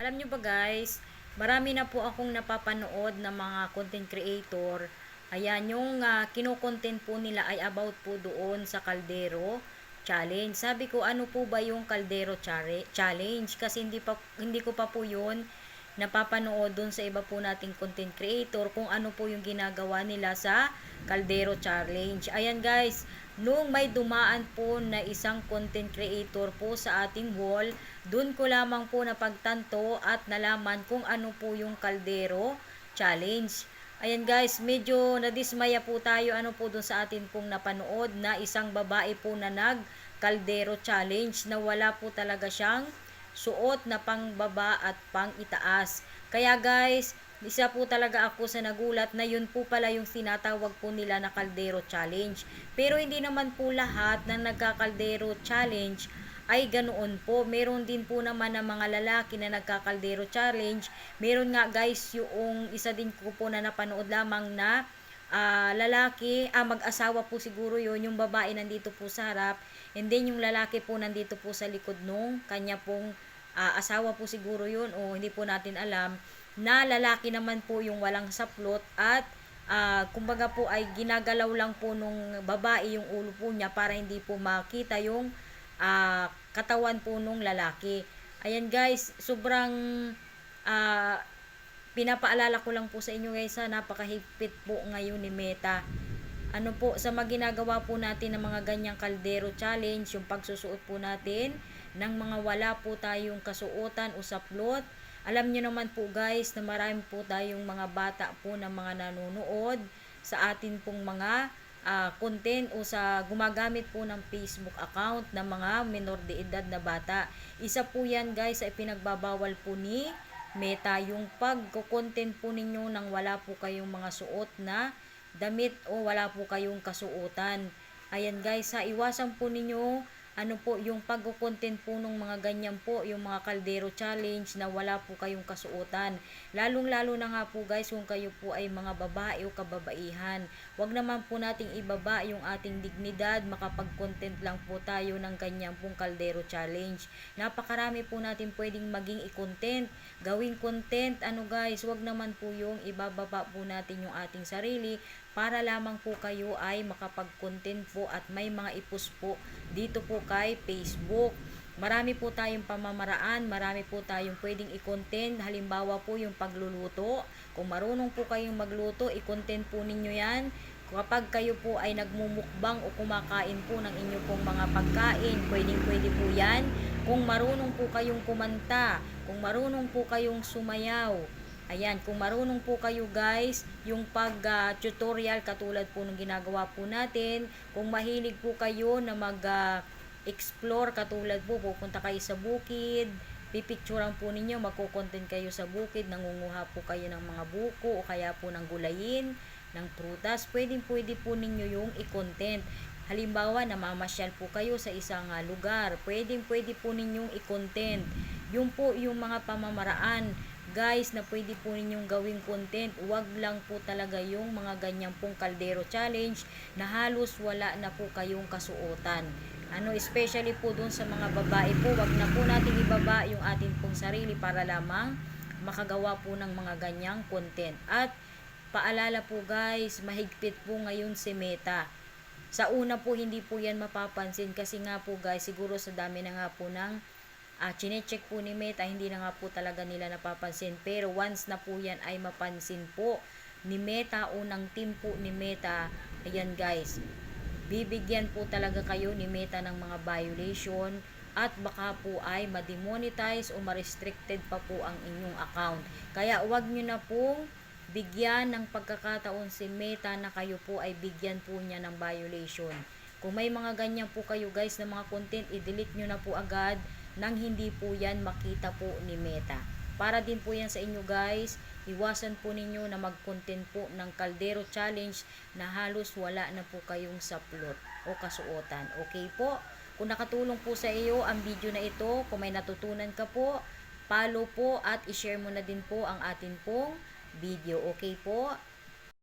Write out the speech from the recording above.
Alam nyo ba guys, marami na po akong napapanood na mga content creator. Ayan, yung uh, kinokontent po nila ay about po doon sa Caldero Challenge. Sabi ko, ano po ba yung Caldero Chare- Challenge? Kasi hindi, pa, hindi ko pa po yun napapanood doon sa iba po nating content creator kung ano po yung ginagawa nila sa Caldero Challenge. Ayan guys, nung may dumaan po na isang content creator po sa ating wall, doon ko lamang po napagtanto at nalaman kung ano po yung Caldero Challenge. Ayan guys, medyo nadismaya po tayo ano po doon sa atin pong napanood na isang babae po na nag Caldero Challenge na wala po talaga siyang suot na pangbaba at pang itaas. Kaya guys, isa po talaga ako sa nagulat na yun po pala yung sinatawag po nila na Caldero Challenge. Pero hindi naman po lahat ng nagka-Caldero Challenge ay ganoon po. Meron din po naman ng mga lalaki na nagka-Caldero Challenge. Meron nga guys yung isa din ko po na napanood lamang na uh, lalaki, ah, mag-asawa po siguro yon yung babae nandito po sa harap, and then yung lalaki po nandito po sa likod nung kanya pong uh, asawa po siguro yun, o hindi po natin alam, na lalaki naman po yung walang saplot at uh, kumbaga po ay ginagalaw lang po nung babae yung ulo po niya para hindi po makita yung uh, katawan po nung lalaki. Ayan guys, sobrang uh, pinapaalala ko lang po sa inyo guys ha, napakahigpit po ngayon ni Meta. Ano po, sa maginagawa po natin ng mga ganyang kaldero challenge, yung pagsusuot po natin ng mga wala po tayong kasuotan o saplot. Alam nyo naman po guys na marami po tayong mga bata po na mga nanonood sa atin pong mga uh, content o sa gumagamit po ng Facebook account ng mga minor de edad na bata. Isa po yan guys ay pinagbabawal po ni meta yung pagko-content po ninyo nang wala po kayong mga suot na damit o wala po kayong kasuotan. Ayan guys, ha, iwasan po ninyo ano po yung pagko-content po ng mga ganyan po, yung mga kaldero challenge na wala po kayong kasuotan. Lalong-lalo na nga po guys kung kayo po ay mga babae o kababaihan. Huwag naman po nating ibaba yung ating dignidad, makapag-content lang po tayo ng ganyan pong kaldero challenge. Napakarami po natin pwedeng maging i-content, gawing content, ano guys, huwag naman po yung ibababa po natin yung ating sarili para lamang po kayo ay makapag-content po at may mga ipus po dito po kay Facebook. Marami po tayong pamamaraan, marami po tayong pwedeng i-content. Halimbawa po yung pagluluto. Kung marunong po kayong magluto, i-content po ninyo yan. Kapag kayo po ay nagmumukbang o kumakain po ng inyo pong mga pagkain, pwedeng pwede po yan. Kung marunong po kayong kumanta, kung marunong po kayong sumayaw, Ayan, kung marunong po kayo guys, yung pag-tutorial uh, katulad po ng ginagawa po natin, kung mahilig po kayo na mag-explore uh, katulad po, pupunta kayo sa bukid, pipicturean po ninyo, magko-content kayo sa bukid, nangunguha po kayo ng mga buko o kaya po ng gulayin, ng prutas, pwedeng pwede po ninyo yung i-content. Halimbawa, namamasyal po kayo sa isang uh, lugar, pwedeng pwede po ninyong i-content. Yung po yung mga pamamaraan guys na pwede po ninyong gawing content. Huwag lang po talaga yung mga ganyang pong kaldero challenge na halos wala na po kayong kasuotan. Ano, especially po dun sa mga babae po, wag na po natin ibaba yung atin pong sarili para lamang makagawa po ng mga ganyang content. At paalala po guys, mahigpit po ngayon si Meta. Sa una po hindi po yan mapapansin kasi nga po guys, siguro sa dami na nga po ng uh, chinecheck po ni Meta, hindi na nga po talaga nila napapansin. Pero once na po yan ay mapansin po ni Meta, unang team po ni Meta, ayan guys, bibigyan po talaga kayo ni Meta ng mga violation at baka po ay ma-demonetize o ma-restricted pa po ang inyong account. Kaya wag nyo na pong bigyan ng pagkakataon si Meta na kayo po ay bigyan po niya ng violation. Kung may mga ganyan po kayo guys na mga content, i-delete nyo na po agad nang hindi po yan makita po ni Meta. Para din po yan sa inyo guys, iwasan po ninyo na mag-content po ng Caldero Challenge na halos wala na po kayong saplot o kasuotan. Okay po? Kung nakatulong po sa iyo ang video na ito, kung may natutunan ka po, follow po at i-share mo na din po ang atin pong video. Okay po?